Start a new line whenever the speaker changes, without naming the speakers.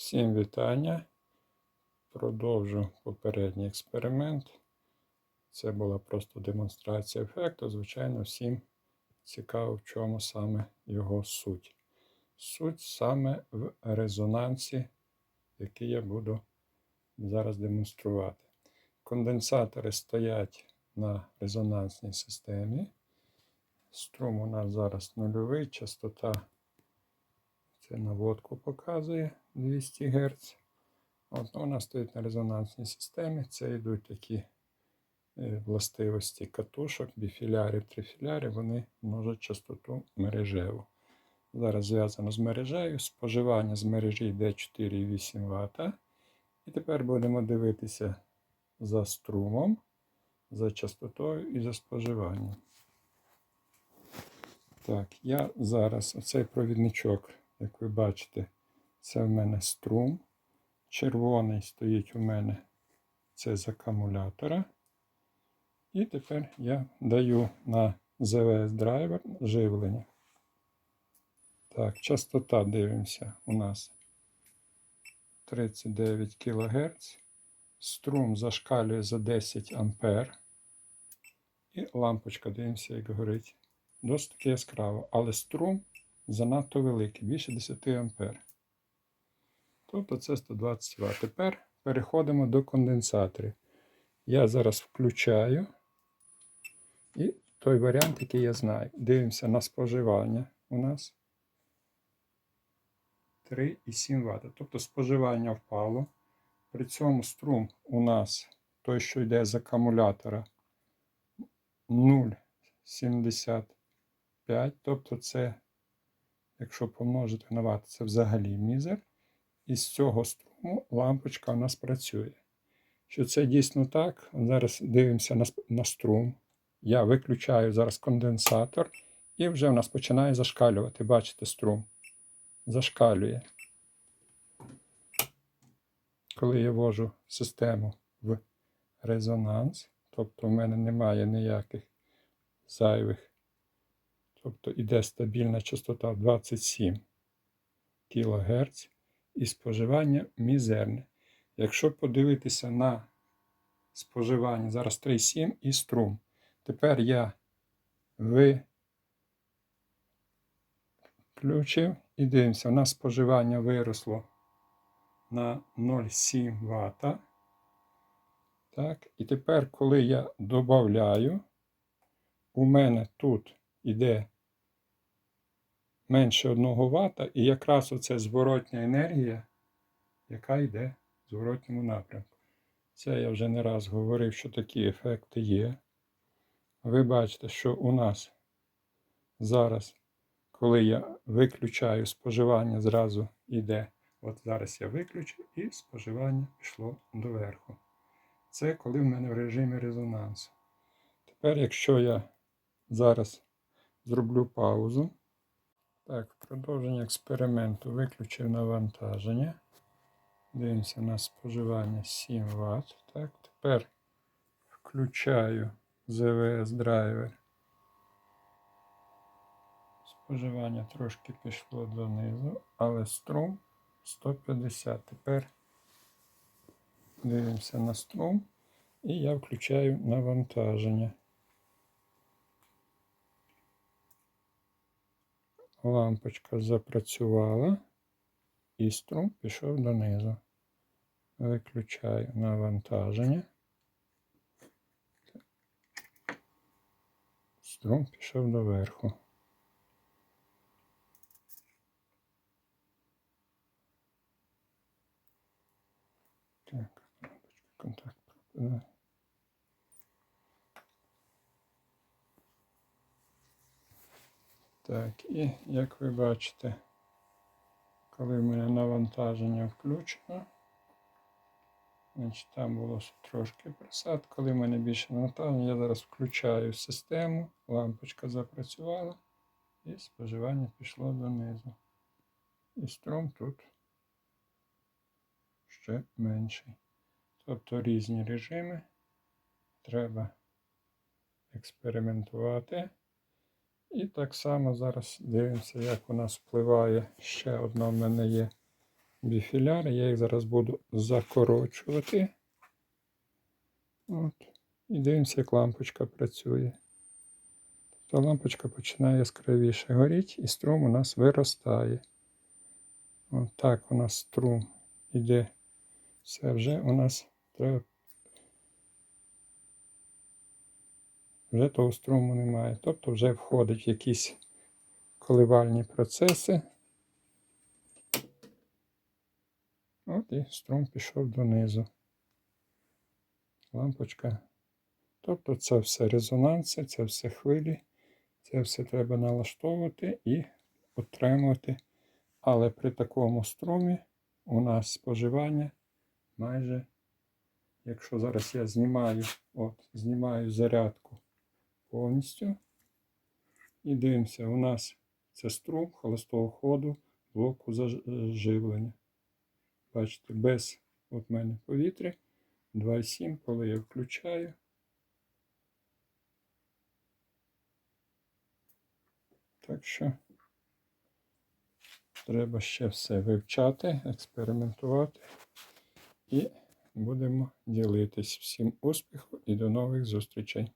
Всім вітання. Продовжу попередній експеримент. Це була просто демонстрація ефекту. Звичайно, всім цікаво, в чому саме його суть. Суть саме в резонансі, який я буду зараз демонструвати. Конденсатори стоять на резонансній системі. Струм у нас зараз нульовий, частота це наводку показує 200 Гц. От вона стоїть на резонансній системі. Це йдуть такі е, властивості катушок, біфілярів, трифілярів, вони множать частоту мережеву. Зараз зв'язано з мережею. Споживання з мережі йде 4,8 Вт. І тепер будемо дивитися за струмом, за частотою і за споживанням. Так, я зараз оцей провідничок, як ви бачите, це в мене струм. Червоний стоїть у мене це з акумулятора. І тепер я даю на ZVS драйвер живлення. Так, частота дивимося у нас 39 кГц. Струм зашкалює за 10 А. І лампочка, дивимося, як горить. Досить таки яскраво, але струм занадто великий, більше 10 А. Тобто це 120 Вт. Тепер переходимо до конденсаторів. Я зараз включаю і той варіант, який я знаю. Дивимося на споживання у нас 3,7 Вт. Тобто споживання впало. При цьому струм у нас той, що йде з акумулятора 0,75. Тобто це, якщо помножити на це взагалі мізер. І з цього струму лампочка у нас працює. Що це дійсно так? Зараз дивимося на, на струм. Я виключаю зараз конденсатор, і вже в нас починає зашкалювати. Бачите, струм. Зашкалює. Коли я ввожу систему в резонанс, тобто в мене немає ніяких зайвих, тобто іде стабільна частота 27 кГц і споживання мізерне. Якщо подивитися на споживання, зараз 3,7 і струм. Тепер я виключив і дивимося, у нас споживання виросло на 0,7 Вт. Так, і тепер, коли я додаю, у мене тут йде менше 1 Вт, і якраз оце зворотня енергія, яка йде в зворотньому напрямку. Це я вже не раз говорив, що такі ефекти є. Ви бачите, що у нас зараз, коли я виключаю споживання, зразу йде. От зараз я виключив і споживання пішло доверху. Це коли в мене в режимі резонансу. Тепер, якщо я зараз зроблю паузу, так, продовження експерименту виключив навантаження. Дивимося на споживання 7 Вт. Так, Тепер включаю ZVS драйвер. Споживання трошки пішло донизу, але струм 150. Тепер дивимося на струм і я включаю навантаження. Лампочка запрацювала і струм пішов донизу. Виключаю навантаження. Струм пішов доверху. Так, лампочка, контакт пропадає. Так, і як ви бачите, коли в мене навантаження включено, значить там було трошки присад. Коли в мене більше навантаження, я зараз включаю систему, лампочка запрацювала і споживання пішло донизу. І струм тут ще менший. Тобто різні режими треба експериментувати. І так само зараз дивимося, як у нас впливає ще одна в мене є біфіляри. Я їх зараз буду закорочувати. От. І дивимося, як лампочка працює. Тобто лампочка починає яскравіше горіти, і струм у нас виростає. От так у нас струм іде. Все вже у нас треба. Вже того струму немає. Тобто вже входить якісь коливальні процеси. От і струм пішов донизу. Лампочка. Тобто це все резонанси, це все хвилі, це все треба налаштовувати і отримувати. Але при такому струмі у нас споживання майже, якщо зараз я знімаю, от, знімаю зарядку повністю. І дивимося, у нас це струм холостого ходу блоку заживлення. Бачите, без от мене повітря 2,7, коли я включаю. Так що треба ще все вивчати, експериментувати і будемо ділитись. Всім успіху і до нових зустрічей!